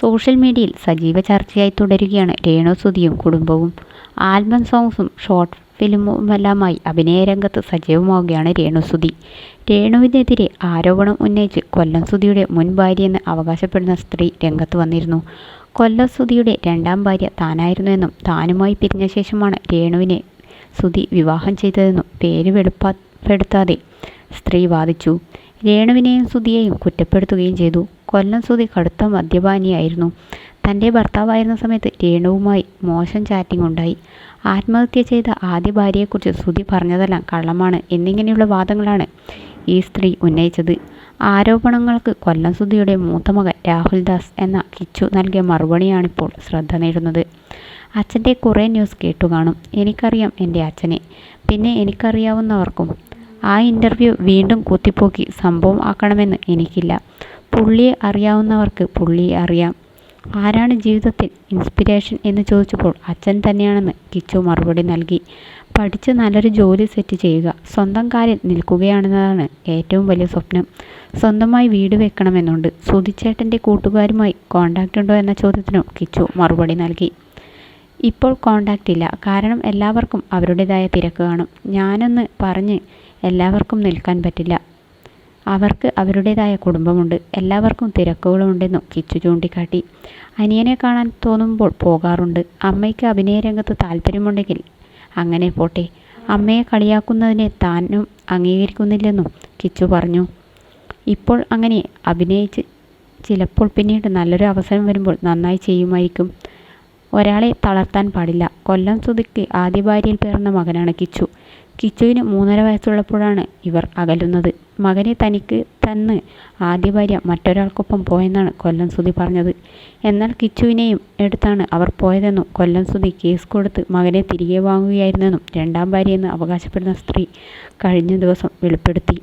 Social മീഡിയയിൽ സജീവ ചർച്ചയായി തുടരുകയാണ് രേണു സുധിയും കുടുംബവും. ആൽബം സോങ്സും ഷോർട്ട് ഫിലിമുമെല്ലാമായി അഭിനയരംഗത്ത് സജീവമാവുകയാണ് രേണു സുധി. രേണുവിനെതിരെ ആരോപണം ഉന്നയിച്ച് കൊല്ലം സുധിയുടെ മുൻ ഭാര്യയെന്ന് അവകാശപ്പെടുന്ന സ്ത്രീ രംഗത്ത് വന്നിരുന്നു. കൊല്ലം സുധിയുടെ രണ്ടാം ഭാര്യ താനായിരുന്നുവെന്നും താനുമായി പിരിഞ്ഞ ശേഷമാണ് രേണുവിനെ സുധി വിവാഹം ചെയ്തതെന്നും പേര് വെളിപ്പെടുത്താതെ സ്ത്രീ വാദിച്ചു. രേണുവിനെയും സുധിയെയും കുറ്റപ്പെടുത്തുകയും ചെയ്തു. കൊല്ലം സുധി കടുത്ത മദ്യപാനിയായിരുന്നു. തന്റെ ഭർത്താവായിരുന്ന സമയത്ത് രേണുവുമായി മോശം ചാറ്റിംഗ് ഉണ്ടായി. ആത്മഹത്യ ചെയ്ത ആദ്യ ഭാര്യയെക്കുറിച്ച് സുധി പറഞ്ഞതെല്ലാം കള്ളമാണ് എന്നിങ്ങനെയുള്ള വാദങ്ങളാണ് ഈ സ്ത്രീ ഉന്നയിച്ചത്. ആരോപണങ്ങൾക്ക് കൊല്ലം സുധിയുടെ മൂത്ത മകൻ രാഹുൽ ദാസ് എന്ന കിച്ചു നൽകിയ മറുപടിയാണിപ്പോൾ ശ്രദ്ധ നേടുന്നത്. അച്ഛന്റെ കുറേ ന്യൂസ് കേട്ടു കാണും എനിക്കറിയാം എന്റെ അച്ഛനെ. പിന്നെ എനിക്കറിയാവുന്നവർക്കും ആ ഇന്റർവ്യൂ വീണ്ടും കുത്തിപ്പോക്കി സംഭവം ആക്കണമെന്ന് എനിക്കില്ല. പുള്ളിയെ അറിയാവുന്നവർക്ക് പുള്ളിയെ അറിയാം. ആരാണ് ജീവിതത്തിൽ ഇൻസ്പിരേഷൻ എന്ന് ചോദിച്ചപ്പോൾ അച്ഛൻ തന്നെയാണെന്ന് കിച്ചു മറുപടി നൽകി. പഠിച്ച് നല്ലൊരു ജോലി സെറ്റ് ചെയ്യുക. സ്വന്തം കാര്യം നിൽക്കുകയാണെന്നതാണ് ഏറ്റവും വലിയ സ്വപ്നം. സ്വന്തമായി വീട് വെക്കണമെന്നുണ്ട്. സുധിച്ചേട്ടന്റെ കൂട്ടുകാരുമായി കോണ്ടാക്റ്റ് ഉണ്ടോ എന്ന ചോദ്യത്തിനും കിച്ചു മറുപടി നൽകി. ഇപ്പോൾ കോണ്ടാക്റ്റ് ഇല്ല. കാരണം എല്ലാവർക്കും അവരുടേതായ തിരക്ക് കാണും. ഞാനൊന്ന് പറഞ്ഞ് എല്ലാവർക്കും നിൽക്കാൻ പറ്റില്ല. അവർക്ക് അവരുടേതായ കുടുംബമുണ്ട്. എല്ലാവർക്കും തിരക്കുകളുണ്ടെന്നും കിച്ചു ചൂണ്ടിക്കാട്ടി. അനിയനെ കാണാൻ തോന്നുമ്പോൾ പോകാറുണ്ട്. അമ്മയ്ക്ക് അഭിനയരംഗത്ത് താല്പര്യമുണ്ടെങ്കിൽ അങ്ങനെ പോട്ടെ. അമ്മയെ കളിയാക്കുന്നതിനെ താനും അംഗീകരിക്കുന്നില്ലെന്നും കിച്ചു പറഞ്ഞു. ഇപ്പോൾ അങ്ങനെ അഭിനയിച്ച് ചിലപ്പോൾ പിന്നീട് നല്ലൊരു അവസരം വരുമ്പോൾ നന്നായി ചെയ്യുമായിരിക്കും. ഒരാളെ തളർത്താൻ പാടില്ല. കൊല്ലം സുധിക്ക് ആദ്യ ഭാര്യയിൽ പിറന്ന മകനാണ് കിച്ചു. കിച്ചുവിന് മൂന്നര വയസ്സുള്ളപ്പോഴാണ് ഇവർ അകലുന്നത്. മകനെ തനിക്ക് തന്ന് ആദ്യ ഭാര്യ മറ്റൊരാൾക്കൊപ്പം പോയെന്നാണ് കൊല്ലം സുധി പറഞ്ഞത്. എന്നാൽ കിച്ചുവിനെയും എടുത്താണ് അവർ പോയതെന്നും കൊല്ലം സുധി കേസ് കൊടുത്ത് മകനെ തിരികെ വാങ്ങുകയായിരുന്നെന്നും രണ്ടാം ഭാര്യയെന്ന് അവകാശപ്പെടുന്ന സ്ത്രീ കഴിഞ്ഞ ദിവസം വെളിപ്പെടുത്തി.